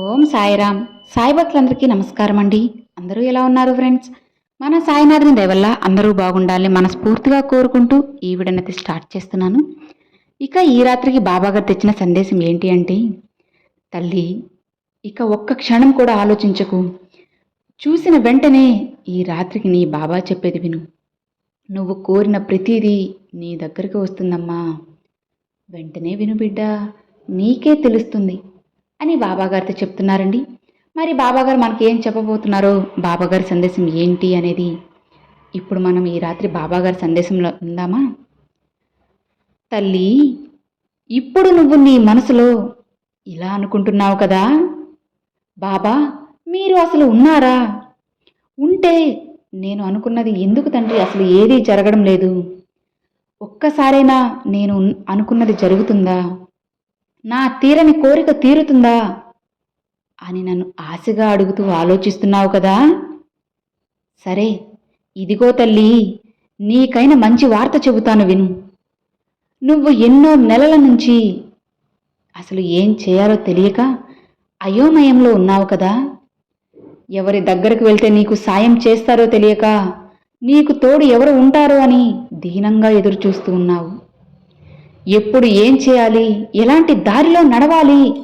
ఓం సాయిరామ్. సాయి భక్తులందరికీ నమస్కారం అండి అందరూ ఎలా ఉన్నారు ఫ్రెండ్స్? మన సాయినాథుని దయవల్ల అందరూ బాగుండాలని మనస్ఫూర్తిగా కోరుకుంటూ ఈ విడనైతే స్టార్ట్ చేస్తున్నాను. ఇక ఈ రాత్రికి బాబాగారు తెచ్చిన సందేశం ఏంటి అంటే తల్లి ఇక ఒక్క క్షణం కూడా ఆలోచించకు. చూసిన వెంటనే ఈ రాత్రికి నీ బాబా చెప్పేది విను. నువ్వు కోరిన ప్రతిదీ నీ దగ్గరికి వస్తుందమ్మా. వెంటనే విను బిడ్డ నీకే తెలుస్తుంది. అని బాబాగారితో చెప్తున్నారండి. మరి బాబాగారు మనకి ఏం చెప్పబోతున్నారో బాబాగారి సందేశం ఏంటి అనేది ఇప్పుడు మనం ఈ రాత్రి బాబాగారి సందేశంలో ఉందామా? తల్లి ఇప్పుడు నువ్వు నీ మనసులో ఇలా అనుకుంటున్నావు కదా? బాబా మీరు అసలు ఉన్నారా? ఉంటే నేను అనుకున్నది ఎందుకు తండ్రి? అసలు ఏదీ జరగడం లేదు. ఒక్కసారైనా నేను అనుకున్నది జరుగుతుందా? నా తీరని కోరిక తీరుతుందా? అని నన్ను ఆశగా అడుగుతూ ఆలోచిస్తున్నావు కదా? సరే ఇదిగో తల్లి నీకైన మంచి వార్త చెబుతాను విను. నువ్వు ఎన్నో నెలల నుంచి అసలు ఏం చేయాలో తెలియక అయోమయంలో ఉన్నావు కదా? ఎవరి దగ్గరకు వెళ్తే నీకు సాయం చేస్తారో తెలియక నీకు తోడు ఎవరు ఉంటారో అని దీనంగా ఎదురుచూస్తూ ఉన్నావు. ఎప్పుడు ఏం చేయాలి? ఎలాంటి దారిలో నడవాలి?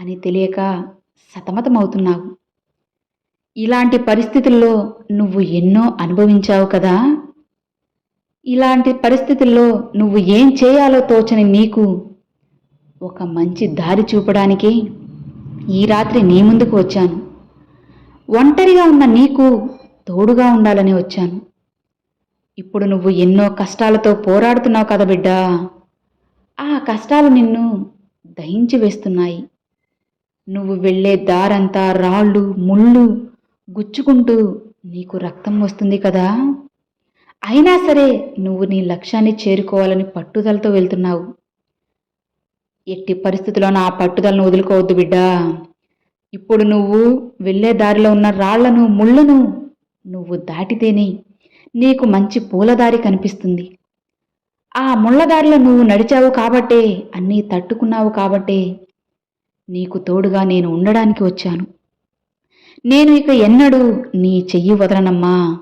అని తెలియక సతమతమవుతున్నావు. ఇలాంటి పరిస్థితుల్లో నువ్వు ఎన్నో అనుభవించావు కదా? ఇలాంటి పరిస్థితుల్లో నువ్వు ఏం చేయాలో తోచని నీకు ఒక మంచి దారి చూపడానికి ఈ రాత్రి నీ ముందుకు వచ్చాను. ఒంటరిగా ఉన్న నీకు తోడుగా ఉండాలని వచ్చాను. ఇప్పుడు నువ్వు ఎన్నో కష్టాలతో పోరాడుతున్నావు కదా బిడ్డా. ఆ కష్టాలు నిన్ను దహించి వేస్తున్నాయి. నువ్వు వెళ్ళే దారంతా రాళ్ళు ముళ్ళు గుచ్చుకుంటూ నీకు రక్తం వస్తుంది కదా? అయినా సరే నువ్వు నీ లక్ష్యాన్ని చేరుకోవాలని పట్టుదలతో వెళ్తున్నావు. ఎట్టి పరిస్థితుల్లోనూ ఆ పట్టుదలను వదులుకోవద్దు బిడ్డా. ఇప్పుడు నువ్వు వెళ్ళే దారిలో ఉన్న రాళ్ళను ముళ్ళను నువ్వు దాటితేనే నీకు మంచి పూలదారి కనిపిస్తుంది. ఆ ముళ్ళదారిలో నువ్వు నడిచావు కాబట్టే అన్నీ తట్టుకున్నావు కాబట్టే నీకు తోడుగా నేను ఉండడానికి వచ్చాను. నేను ఇక ఎన్నడూ నీ చెయ్యి వదలనమ్మా.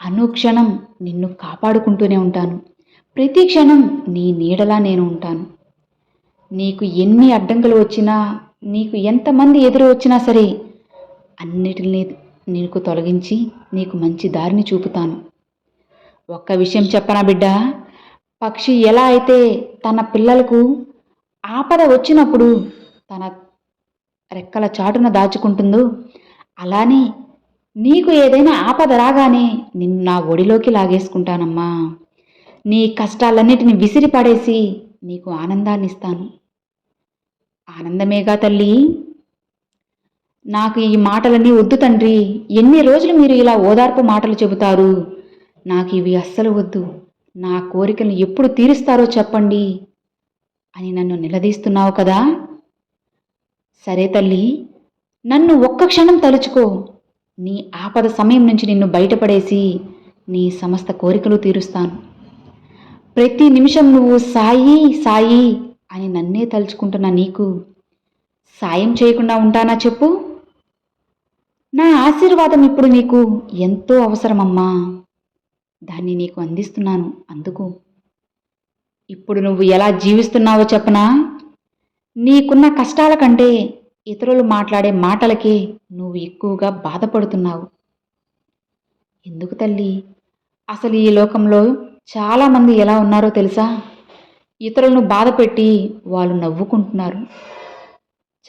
అనుక్షణం నిన్ను కాపాడుకుంటూనే ఉంటాను. ప్రతి క్షణం నీ నీడలా నేను ఉంటాను. నీకు ఎన్ని అడ్డంకులు వచ్చినా నీకు ఎంతమంది ఎదురు వచ్చినా సరే అన్నిటిని నీకు తొలగించి నీకు మంచి దారిని చూపుతాను. ఒక్క విషయం చెప్పనా బిడ్డా? పక్షి ఎలా అయితే తన పిల్లలకు ఆపద వచ్చినప్పుడు తన రెక్కల చాటున దాచుకుంటుందో అలానే నీకు ఏదైనా ఆపద రాగానే నిన్ను నా ఒడిలోకి లాగేసుకుంటానమ్మా. నీ కష్టాలన్నిటిని విసిరి పడేసి నీకు ఆనందాన్ని ఇస్తాను. ఆనందమేగా తల్లి. నాకు ఈ మాటలన్నీ వద్దు తండ్రి. ఎన్ని రోజులు మీరు ఇలా ఓదార్పు మాటలు చెబుతారు? నాకు ఇవి అస్సలు వద్దు. నా కోరికను ఎప్పుడు తీరుస్తారో చెప్పండి అని నన్ను నిలదీస్తున్నావు కదా? సరే తల్లి నన్ను ఒక్క క్షణం తలుచుకో. నీ ఆపద సమయం నుంచి నిన్ను బయటపడేసి నీ సమస్త కోరికలు తీరుస్తాను. ప్రతి నిమిషం నువ్వు సాయి సాయి అని నన్నే తలుచుకుంటున్న నీకు సాయం చేయకుండా ఉంటానా చెప్పు? నా ఆశీర్వాదం ఇప్పుడు నీకు ఎంతో అవసరమమ్మా. దాన్ని నీకు అందిస్తున్నాను. అందుకు ఇప్పుడు నువ్వు ఎలా జీవిస్తున్నావో చెప్పనా? నీకున్న కష్టాల కంటే ఇతరులు మాట్లాడే మాటలకే నువ్వు ఎక్కువగా బాధపడుతున్నావు. ఎందుకు తల్లి? అసలు ఈ లోకంలో చాలామంది ఎలా ఉన్నారో తెలుసా? ఇతరులను బాధపెట్టి వాళ్ళు నవ్వుకుంటున్నారు.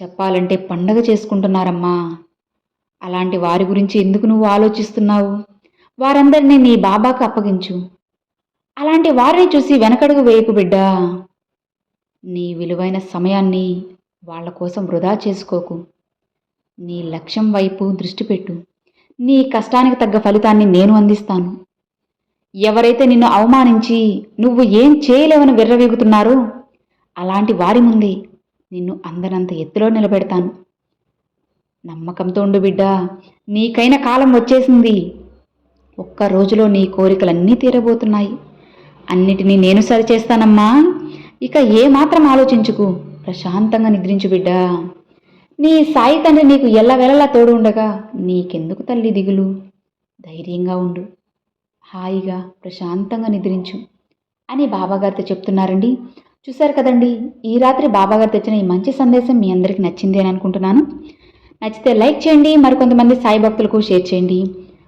చెప్పాలంటే పండగ చేసుకుంటున్నారమ్మా. అలాంటి వారి గురించి ఎందుకు నువ్వు ఆలోచిస్తున్నావు? వారందరినీ నీ బాబాకు అప్పగించు. అలాంటి వారిని చూసి వెనకడుగు వేయకు బిడ్డా. నీ విలువైన సమయాన్ని వాళ్ళ కోసం వృధా చేసుకోకు. నీ లక్ష్యం వైపు దృష్టి పెట్టు. నీ కష్టానికి తగ్గ ఫలితాన్ని నేను అందిస్తాను. ఎవరైతే నిన్ను అవమానించి నువ్వు ఏం చేయలేవని విర్రవీగుతున్నారో అలాంటి వారి ముందే నిన్ను అందనంత ఎత్తులో నిలబెడతాను. నమ్మకంతో ఉండు బిడ్డా. నీకైన కాలం వచ్చేసింది. ఒక్క రోజులో నీ కోరికలన్నీ తీరబోతున్నాయి. అన్నిటినీ నేను సరిచేస్తానమ్మా. ఇక ఏమాత్రం ఆలోచించుకు. ప్రశాంతంగా నిద్రించు బిడ్డా. నీ సాయి తండ్రి నీకు ఎల్లవెలలా తోడు ఉండగా నీకెందుకు తల్లి దిగులు? ధైర్యంగా ఉండు. హాయిగా ప్రశాంతంగా నిద్రించు అని బాబాగారితో చెప్తున్నారండి. చూశారు కదండి ఈ రాత్రి బాబాగారు తెచ్చిన ఈ మంచి సందేశం మీ అందరికీ నచ్చింది అని అనుకుంటున్నాను. నచ్చితే లైక్ చేయండి మరికొంతమంది సాయి భక్తులకు షేర్ చేయండి.